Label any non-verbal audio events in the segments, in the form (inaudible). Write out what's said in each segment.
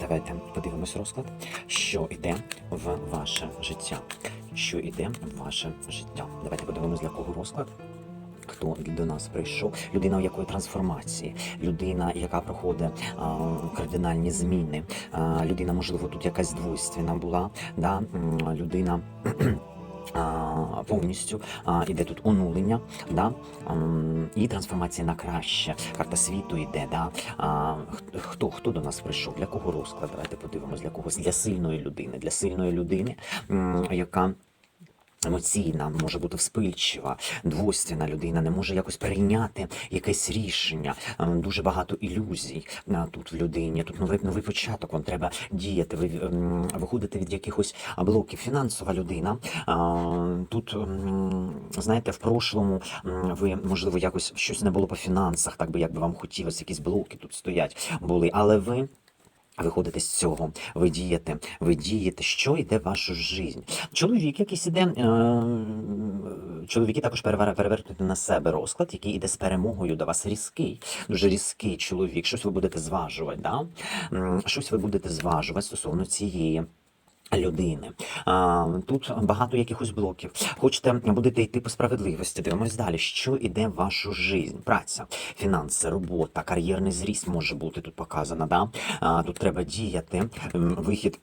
Давайте подивимось розклад, що йде в ваше життя. Що йде в ваше життя. Давайте подивимось, для кого розклад. Хто до нас прийшов? Людина, у якої трансформації, людина, яка проходить а, кардинальні зміни, а, людина, можливо, тут якась двойственна була, да? людина. Повністю іде тут онулення, да? і трансформація на краще. Карта світу йде. Да? Хто, хто до нас прийшов? Для кого розклад? Давайте подивимось для когось для сильної людини, для сильної людини, яка. Емоційна, може бути вспильчива, двойственна людина, не може якось прийняти якесь рішення. Ем, Дуже багато ілюзій а, тут в людині. Тут новий новий початок. Вам треба діяти. Ви виходите від якихось блоків. Фінансова людина. Тут ем, знаєте, в прошлому ви можливо якось щось не було по фінансах, так би як би вам хотілося, якісь блоки тут стоять були, але ви. Виходите з цього, ви дієте, ви дієте, що йде в вашу жизнь. Чоловік якийсь іде, е, чоловіки також перевер- перевертують на себе розклад, який іде з перемогою до вас різкий, дуже різкий чоловік. Щось ви будете зважувати, да? Щось ви будете зважувати стосовно цієї. Людини а, тут багато якихось блоків. Хочете будете йти по справедливості. Дивимось далі. Що іде в вашу жизнь? Праця, фінанси, робота, кар'єрний зріст може бути тут показано. Да? А, тут треба діяти. Вихід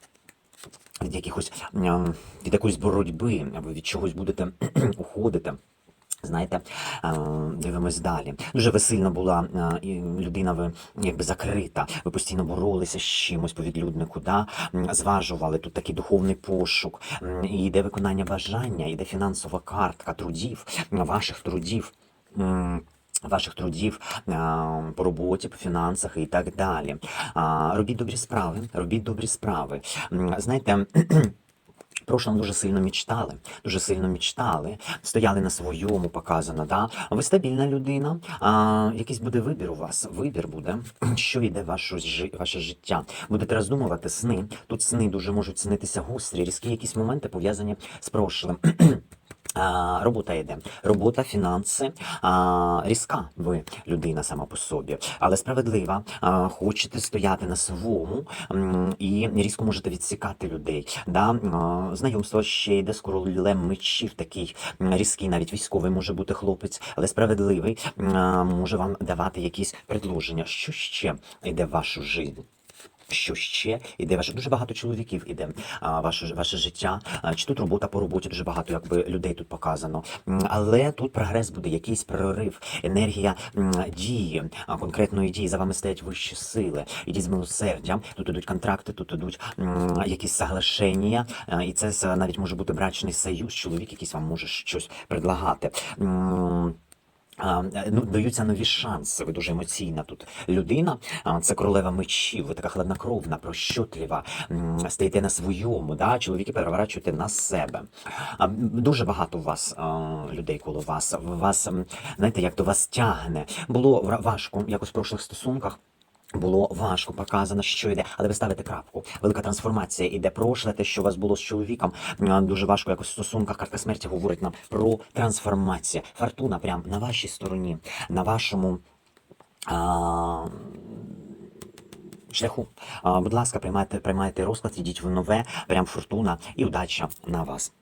від якихось від якоїсь боротьби, ви від чогось будете (clears throat) уходити. Знаєте, е, дивимось далі. Дуже ви сильно була е, людина, ви якби закрита. Ви постійно боролися з чимось по відлюднику, да? Зважували тут такий духовний пошук. І йде виконання бажання, йде фінансова картка трудів, ваших трудів. Ваших трудів по роботі, по фінансах і так далі. Робіть добрі справи, робіть добрі справи. Знаєте, в прошлому дуже сильно мечтали, дуже сильно мечтали, стояли на своєму, показано, да? Ви стабільна людина, а, якийсь буде вибір у вас, вибір буде, (clears throat) що йде в ваше, ваше життя. Будете роздумувати сни. Тут сни дуже можуть снитися гострі, різкі якісь моменти пов'язані з прошлим. (clears throat) Робота йде. Робота, фінанси, а, різка ви людина сама по собі, але справедлива. А, хочете стояти на своєму і різко можете відсікати людей. Да? А, знайомство ще йде з королем мечів, такий різкий, навіть військовий може бути хлопець, але справедливий а, може вам давати якісь предложення. Що ще йде в вашу життя? Що ще іде ваше дуже багато чоловіків іде а, ваше ваше життя. А, чи тут робота по роботі дуже багато якби людей тут показано. Але тут прогрес буде, якийсь прорив, енергія дії, конкретної дії. За вами стоять вищі сили. Ідіть з милосердям. Тут ідуть контракти, тут ідуть якісь соглашення, і це навіть може бути брачний союз. Чоловік якийсь вам може щось предлагати. Ну, даються нові шанси. Ви дуже емоційна тут людина. Це королева мечів. Ви така хладнокровна, прощутлива, м, Стоїте на своєму. Да? Чоловіки переворачуєте на себе. Дуже багато у вас людей коло вас. Вас знаєте, як до вас тягне. Було важко якось в прошлих стосунках. Було важко показано, що йде, але ви ставите крапку. Велика трансформація іде. Прошле, те, що у вас було з чоловіком, дуже важко якось в стосунках. Карта смерті говорить нам про трансформацію. Фортуна прям на вашій стороні, на вашому. А... Шляху, будь ласка, приймайте, приймайте розклад, ідіть в нове, прям фортуна і удача на вас.